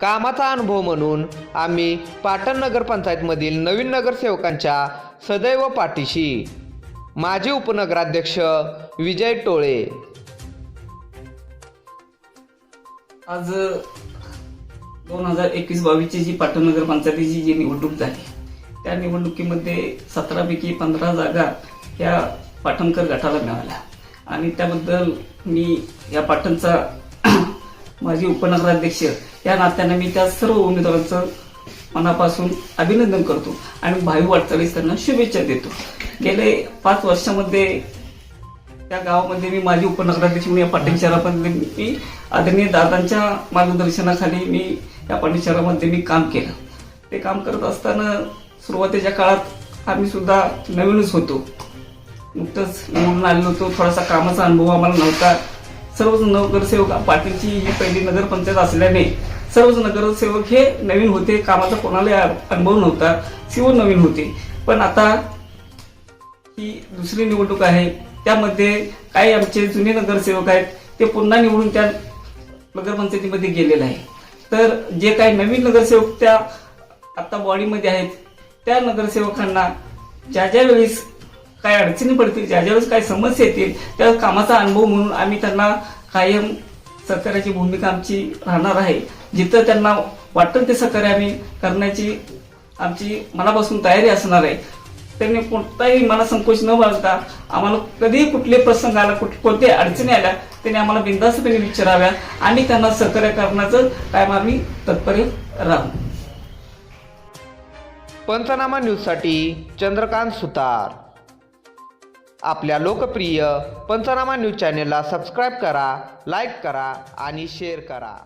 कामाचा अनुभव म्हणून आम्ही पाटण नगरपंचायतमधील नवीन नगरसेवकांच्या सदैव पाठीशी. माजी उपनगराध्यक्ष विजय टोळे. आज दोन हजार एकवीस बावीसची जी पाटण नगरपंचायतीची जी निवडणूक झाली त्या निवडणुकीमध्ये सतरापैकी पंधरा जागा ह्या पाटणकर गटाला मिळाल्या. आणि त्याबद्दल मी या पाटणचा माजी उपनगराध्यक्ष या नात्याने मी त्या सर्व उमेदवारांचं मनापासून अभिनंदन करतो आणि भावी वाटचालीस त्यांना शुभेच्छा देतो. गेले पाच वर्षामध्ये त्या गावामध्ये मी माझी उपनगराध्यक्ष म्हणून या पाटील शहरामध्ये मी आदरणीय दादांच्या मार्गदर्शनाखाली मी या पाटील शहरामध्ये मी काम केलं. ते काम करत असताना सुरुवातीच्या काळात आम्ही सुद्धा नवीनच होतो. नुकतंच निवडून आलेलो होतो. थोडासा कामाचा अनुभव आम्हाला नव्हता. सर्वच नगरसेवक पाटीलची ही पहिली नगरपंचायत असल्याने सर्वच नगरसेवक हे नवीन होते कामाचा कोणाला अनुभव नव्हता सीओ नवीन होते. पण आता ही दुसरी निवडणूक आहे त्यामध्ये काही आमचे जुने नगरसेवक आहेत ते पुन्हा निवडून त्या नगरपंचायतीमध्ये गेलेले आहे तर जे काही नवीन नगरसेवक त्या आता बॉडीमध्ये आहेत त्या नगरसेवकांना ज्या ज्या वेळेस काय अडचणी पडतील ज्या ज्या वेळेस काही समस्या येतील त्या कामाचा अनुभव म्हणून आम्ही त्यांना कायम सरकाराची भूमिका आमची राहणार आहे. जिथं त्यांना वाटेल ते सहकार्य आम्ही करण्याची आमची मनापासून तयारी असणार आहे. त्यांनी कोणताही मला संकोच न बाळगता आम्हाला कधीही कुठले प्रसंग आला कुठ कोणत्याही अडचणी आल्या त्यांनी आम्हाला बिंदास्तपणे विचाराव्या आणि त्यांना सहकार्य करण्याचं कायम आम्ही तत्पर राहू. पंचनामा न्यूजसाठी चंद्रकांत सुतार. आपल्या लोकप्रिय पंचनामा न्यूज चॅनेलला सबस्क्राईब करा लाईक करा आणि शेअर करा.